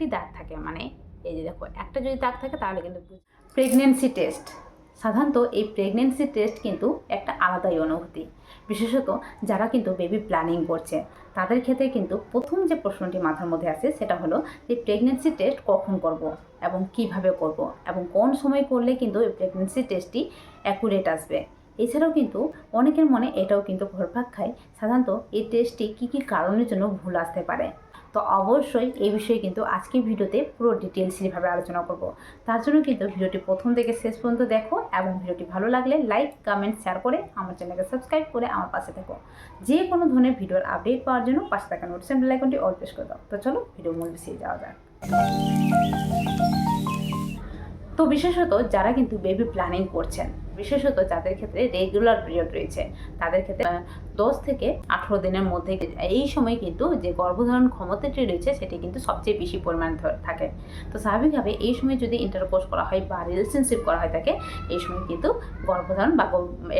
একটি দাগ থাকে মানে এই যে দেখো, একটা যদি দাগ থাকে তাহলে কিন্তু প্রেগনেন্সি টেস্ট সাধারণত এই প্রেগনেন্সি টেস্ট কিন্তু একটা আলাদাই অনুভূতি। বিশেষত যারা কিন্তু বেবি প্ল্যানিং করছে, তাদের ক্ষেত্রে কিন্তু প্রথম যে প্রশ্নটি মাথার মধ্যে আসে, সেটা হলো যে প্রেগনেন্সি টেস্ট কখন করব এবং কীভাবে করব এবং কোন সময় করলে কিন্তু এই প্রেগনেন্সি টেস্টটি অ্যাকুরেট আসবে। এছাড়াও কিন্তু অনেকের মনে এটাও কিন্তু ঘরপাক খায়, সাধারণত এই টেস্টটি কী কী কারণের জন্য ভুল আসতে পারে। তো অবশ্যই এই বিষয়ে কিন্তু আজকের ভিডিওতে পুরো ডিটেলসলিভাবে আলোচনা করব। তার জন্য কিন্তু ভিডিওটি প্রথম থেকে শেষ পর্যন্ত দেখো এবং ভিডিওটি ভালো লাগলে লাইক কমেন্ট শেয়ার করে আমার চ্যানেলকে সাবস্ক্রাইব করে আমার পাশে থাকো। যে কোনো ধরনের ভিডিওর আপডেট পাওয়ার জন্য পাশে থাকা নোটিফিকেশন বেল আইকনটি অল প্রেস করে দাও। তো চলো ভিডিও মূল বিষয়ে যাওয়া যাক। তো বিশেষত যারা কিন্তু বেবি প্ল্যানিং করছেন, বিশেষত যাদের ক্ষেত্রে রেগুলার পিরিয়ড রয়েছে, তাদের ক্ষেত্রে দশ থেকে আঠেরো দিনের মধ্যে এই সময় কিন্তু যে গর্ভধারণ ক্ষমতাটি রয়েছে, সেটি কিন্তু সবচেয়ে বেশি পরিমাণ থাকে। তো স্বাভাবিকভাবে এই সময় যদি ইন্টারকোর্স করা হয় বা রিলেশনশিপ করা হয় থাকে এই সময় কিন্তু গর্ভধারণ বা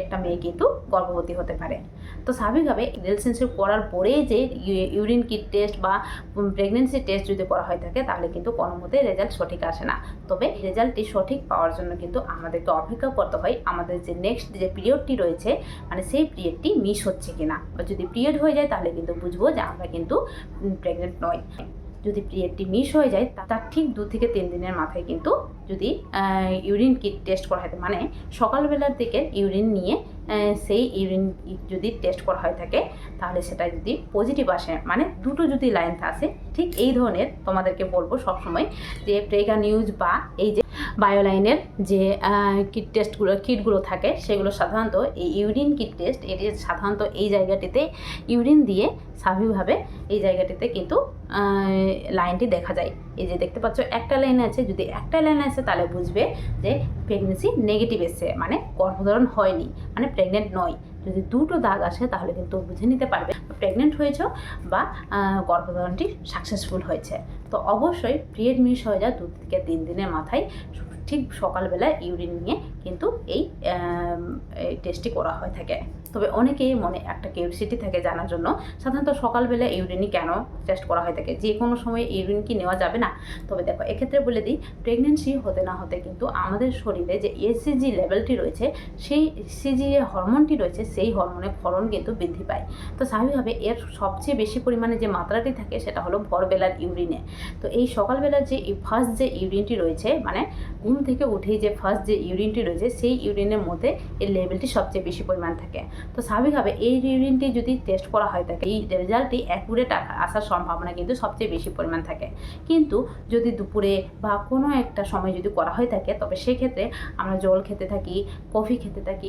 একটা মেয়ে কিন্তু গর্ভবতী হতে পারে। তো স্বাভাবিকভাবে রিলেশনশিপ করার পরেই যে ইউরিন কিট টেস্ট বা প্রেগনেন্সি টেস্ট যদি করা হয়ে থাকে তাহলে কিন্তু কোনো মতে রেজাল্ট সঠিক আসে না। তবে রেজাল্টটি সঠিক পাওয়ার জন্য কিন্তু আমাদেরকে অপেক্ষা করতে হয়। আমাদের যে নেক্সট যে পিরিয়ডটি রয়েছে মানে সেই পিরিয়ডটি মিস হচ্ছে। কিনা? বা যদি পিরিয়ড হয়ে যায়, তাহলে কিন্তু বুঝব যে আমরা কিন্তু প্রেগনেন্ট নই। যদি পিরিয়ডটি মিস হয়ে যায় তার ঠিক দু থেকে তিন দিনের মাথায় কিন্তু যদি ইউরিন কিট টেস্ট করা হয় মানে সকালবেলার দিকে ইউরিন নিয়ে সেই ইউরিন যদি টেস্ট করা হয়ে থাকে, তাহলে সেটা যদি পজিটিভ আসে মানে দুটো যদি লাইন আসে, ঠিক এই ধরনের তোমাদেরকে বলব সবসময় যে প্রেগা নিউজ বা এই যে বায়োলাইনের যে কিট টেস্টগুলো কিটগুলো থাকে, সেগুলো সাধারণত এই ইউরিন কিট টেস্ট এটি সাধারণত এই জায়গাটিতে ইউরিন দিয়ে স্বাভাবিকভাবে এই জায়গাটিতে কিন্তু লাইনটি দেখা যায়। এই যে দেখতে পাচ্ছ, একটা লাইন আছে, যদি একটা লাইন আছে, তাহলে বুঝবে যে প্রেগনেন্সি নেগেটিভ এসছে মানে গর্ভধারণ হয়নি মানে প্রেগনেন্ট নয়। যদি দুটো দাগ আসে, তাহলে কিন্তু বুঝে নিতে পারবে প্রেগনেন্ট হয়েছ বা গর্ভধারণটি সাকসেসফুল হয়েছে। তো অবশ্যই পিরিয়ড মিস হয়ে যায় দু থেকে তিন দিনের মাথায়। ঠিক সকালবেলা ইউরিন নিয়ে কিন্তু এই টেস্টটি করা হয়ে থাকে। তবে অনেকেই মনে একটা কিউরিসিটি থাকে জানার জন্য। সাধারণত সকালবেলা ইউরিনই কেন টেস্ট করা হয়ে থাকে? যে কোনো সময় ইউরিন কি নেওয়া যাবে না? তবে দেখো, এক্ষেত্রে বলে দিই প্রেগনেন্সি হতে না হতে কিন্তু আমাদের শরীরে যে এসিজি লেভেলটি রয়েছে, সেই সিজি যে হরমোনটি রয়েছে, সেই হরমোনের ক্ষরণ কিন্তু বৃদ্ধি পায়। তো স্বাভাবিকভাবে এর সবচেয়ে বেশি পরিমাণে যে মাত্রাটি থাকে, সেটা হলো ভোরবেলার ইউরিনে তো এই সকালবেলার যে ফার্স্ট যে ইউরিনটি রয়েছে মানে ঘুম থেকে উঠেই যে ফার্স্ট যে ইউরিনটি রয়েছে, সেই ইউরিনের মধ্যে এর লেভেলটি সবচেয়ে বেশি পরিমাণ থাকে। তো স্বাভাবিকভাবে এই ইউরিনটি যদি টেস্ট করা হয় থাকে এই রেজাল্টটি অ্যাকুরেট আসার সম্ভাবনা কিন্তু সবচেয়ে বেশি পরিমাণ থাকে। কিন্তু যদি দুপুরে বা কোনো একটা সময় যদি করা হয়ে থাকে, তবে সেক্ষেত্রে আমরা জল খেতে থাকি, কফি খেতে থাকি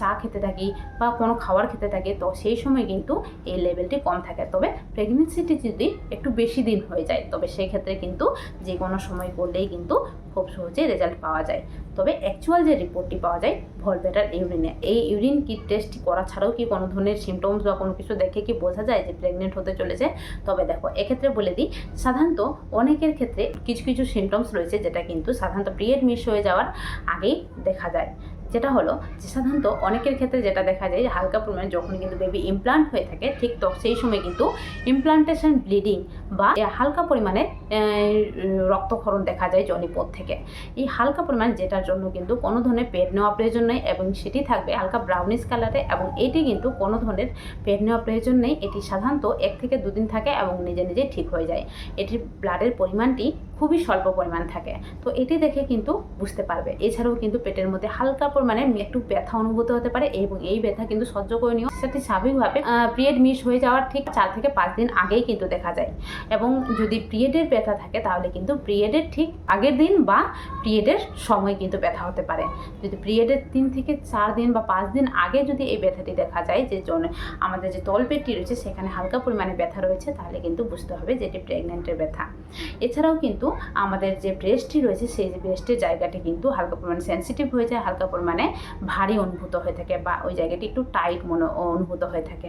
চা খেতে থাকি বা কোনো খাবার খেতে থাকি, তো সেই সময় কিন্তু এই লেভেলটি কম থাকে। তবে প্রেগনেন্সিটি যদি একটু বেশি দিন হয়ে যায়, তবে সেক্ষেত্রে কিন্তু যে কোনো সময় করলেই কিন্তু খুব সহজে রেজাল্ট পাওয়া যায়। তবে অ্যাকচুয়াল যে রিপোর্টটি পাওয়া যায়, ভলভেটার ইউরিনে। এই ইউরিন কি টেস্টটি করা ছাড়াও কি কোনো ধরনের সিমটমস বা কোনো কিছু দেখে কি বোঝা যায় যে প্রেগনেন্ট হতে চলেছে? তবে দেখো, এক্ষেত্রে বলে দিই, সাধারণত অনেকের ক্ষেত্রে কিছু কিছু সিমটমস রয়েছে যেটা কিন্তু সাধারণত পিরিয়ড মিস হয়ে যাওয়ার আগেই দেখা যায়। যেটা হলো যে সাধারণত অনেকের ক্ষেত্রে যেটা দেখা যায় যে হালকা পরিমাণে যখন কিন্তু বেবি ইমপ্লান্ট হয়ে থাকে, ঠিক তো সেই সময় কিন্তু ইমপ্লান্টেশন ব্লিডিং বা হালকা পরিমাণে রক্তক্ষরণ দেখা যায় জনিপথ থেকে। এই হালকা পরিমাণ যেটার জন্য কিন্তু কোনো ধরনের পেট নেওয়া প্রয়োজন নেই এবং সেটি থাকবে হালকা ব্রাউনিশ কালারে এবং এটি কিন্তু কোনো ধরনের পেট নেওয়া প্রয়োজন নেই। এটি সাধারণত এক থেকে দুদিন থাকে এবং নিজে নিজে ঠিক হয়ে যায়। এটির ব্লাডের পরিমাণটি খুবই স্বল্প পরিমাণ থাকে। তো এটি দেখে কিন্তু বুঝতে পারবে। এছাড়াও কিন্তু পেটের মধ্যে হালকা পরিমাণে একটু ব্যথা অনুভূত হতে পারে এবং এই ব্যথা কিন্তু সহ্য করে নিও সেটি স্বাভাবিকভাবে পিরিয়ড মিস হয়ে যাওয়ার ঠিক চার থেকে পাঁচ দিন আগেই কিন্তু দেখা যায়। এবং যদি পিরিয়ডের ব্যথা থাকে তাহলে কিন্তু পিরিয়ডের ঠিক আগের দিন বা পিরিয়ডের সময় কিন্তু ব্যথা হতে পারে। যদি পিরিয়ডের তিন থেকে চার দিন বা পাঁচ দিন আগে যদি এই ব্যথাটি দেখা যায় যে আমাদের যে তলপেটটি রয়েছে সেখানে হালকা পরিমাণে ব্যথা রয়েছে তাহলে কিন্তু বুঝতে হবে যে এটি প্রেগনেন্টের ব্যথা। এছাড়াও কিন্তু আমাদের যে ব্রেস্টটি রয়েছে, সেই ব্রেস্টের জায়গাটি কিন্তু হালকা পরিমাণে সেন্সিটিভ হয়ে যায়, হালকা পরিমাণে ভারী অনুভূত হয়ে থাকে বা ওই জায়গাটি একটু টাইট মনে, অনুভূত হয়ে থাকে।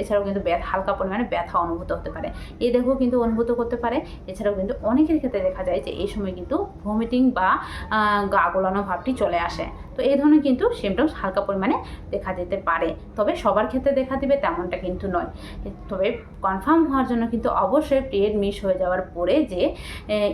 এছাড়াও কিন্তু হালকা পরিমাণে ব্যথা অনুভূত হতে পারে। এই দেখো কিন্তু অনুভূত করতে পারে। এছাড়াও কিন্তু অনেকের ক্ষেত্রে দেখা যায় যে এই সময় কিন্তু ভমিটিং বা গা গোলানো ভাবটি চলে আসে। তো এই ধরনের কিন্তু সিমটমস হালকা পরিমাণে দেখা দিতে পারে। তবে সবার ক্ষেত্রে দেখা দিবে তেমনটা কিন্তু নয়। তবে কনফার্ম হওয়ার জন্য কিন্তু অবশ্যই পিরিয়ড মিস হয়ে যাওয়ার পরে যে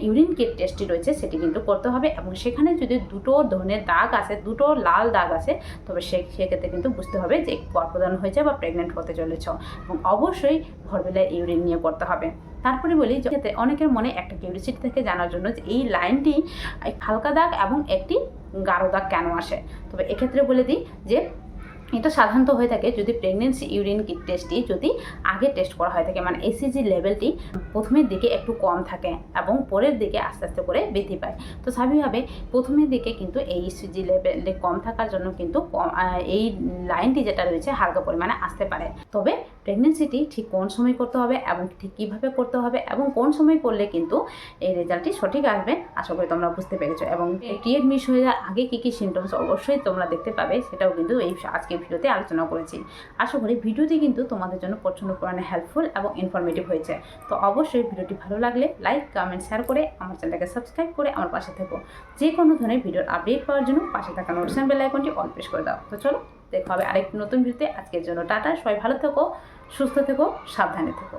ইউরিন কিট টেস্টটি রয়েছে সেটি কিন্তু করতে হবে এবং সেখানে যদি দুটো ধরনের দাগ আছে, দুটো লাল দাগ আছে, তবে সে, সেক্ষেত্রে কিন্তু বুঝতে হবে যে গর্ভধারণ হয়েছে বা প্রেগনেন্ট হতে চলেছ এবং অবশ্যই ভরবেলায় ইউরিন নিয়ে করতে হবে। তারপরে বলি যে, অনেকের মনে একটা কিউরিসিটি থেকে জানার জন্য যে, এই লাইনটি হালকা দাগ এবং একটি গাঢ় দাগ কেন আসে? তবে এক্ষেত্রে বলে দিই যে, এটা সাধারণত হয়ে থাকে যদি প্রেগনেন্সি ইউরিন কিট টেস্টটি যদি আগে টেস্ট করা হয়ে থাকে মানে এসিজি লেভেলটি প্রথমের দিকে একটু কম থাকে এবং পরের দিকে আস্তে আস্তে করে বৃদ্ধি পায়। তো স্বাভাবিকভাবে প্রথমের দিকে কিন্তু এই ইসিজি লেভেলটি কম থাকার জন্য কিন্তু এই লাইনটি যেটা রয়েছে হালকা পরিমাণে আসতে পারে। তবে প্রেগনেন্সিটি ঠিক কোন সময় করতে হবে এবং ঠিক কীভাবে করতে হবে এবং কোন সময় করলে কিন্তু এই রেজাল্টটি সঠিক আসবে আশা করি তোমরা বুঝতে পেরেছ। এবং পিরিয়ড মিস হয়ে যাওয়ার আগে কী কী সিমটমস অবশ্যই তোমরা দেখতে পাবে সেটাও কিন্তু এই আজকের ভিডিওতে আলোচনা করেছি। আশা করি ভিডিওটি কিন্তু তোমাদের জন্য প্রচণ্ড পরিমাণে হেল্পফুল এবং ইনফরমেটিভ হয়েছে। তো অবশ্যই ভিডিওটি ভালো লাগলে লাইক কমেন্ট শেয়ার করে আমার চ্যানেলটাকে সাবস্ক্রাইব করে আমার পাশে থেকো। যে কোনো ধরনের ভিডিওর আপডেট পাওয়ার জন্য পাশে থাকা নোটিফিকেশন বেল আইকনটি অল প্রেস করে দাও। তো চলো দেখা হবে আরেকটি নতুন ভিডিওতে। আজকের জন্য টাটা, সবাই ভালো থেকো, সুস্থ থেকো, সাবধানে থেকো।